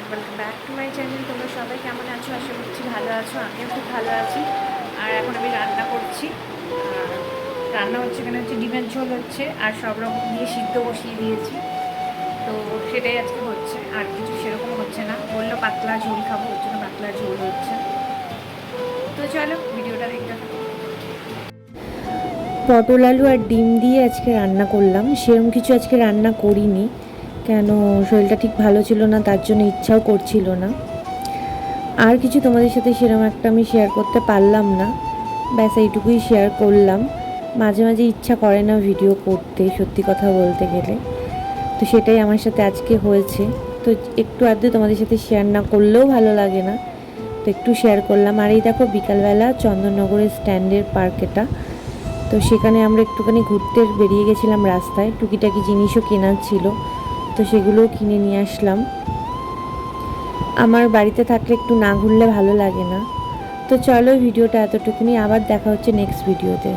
And welcome back to my channel তোমরা সবাই কেমন আছো? আশা করছি ভালো আছো, আমিও খুব ভালো আছি। আর এখন আমি রান্না করছি। রান্না হচ্ছে, এখানে হচ্ছে ডিমের ঝোল হচ্ছে, আর সব রকম দিয়ে সিদ্ধ বসিয়ে দিয়েছি। তো সেটাই আজকে হচ্ছে, আর কিছু সেরকম হচ্ছে না। বলল পাতলা ঝোল খাব, ওর জন্য পাতলা ঝোল হচ্ছে। তো চলো, ভিডিওটা দেখতে পটল আলু আর ডিম দিয়ে আজকে রান্না করলাম। সেরকম কিছু আজকে রান্না করিনি। কেন? শরীরটা ঠিক ভালো ছিল না, তার জন্য ইচ্ছাও করছিল না। আর কিছু তোমাদের সাথে সেরকম একটা আমি শেয়ার করতে পারলাম না। ব্যাস, এইটুকুই শেয়ার করলাম। মাঝে মাঝে ইচ্ছা করে না ভিডিও করতে, সত্যি কথা বলতে গেলে। তো সেটাই আমার সাথে আজকে হয়েছে। তো একটু আধটু তোমাদের সাথে শেয়ার না করলেও ভালো লাগে না। তো একটু শেয়ার করলাম। আর এই দেখো, বিকালবেলা চন্দননগরের স্ট্যান্ডের পার্ক এটা। তো সেখানে আমরা একটুখানি ঘুরতে বেরিয়ে গেছিলাম রাস্তায়। টুকিটাকি জিনিসও কেনার ছিল। তো সেগুলোও কিনে নিয়ে আসলাম। আমার বাড়িতে থাকলে একটু না ঘুরলে ভালো লাগে না। তো চলো ভিডিওটা এতটুকুনি, আবার দেখা হচ্ছে নেক্সট ভিডিওতে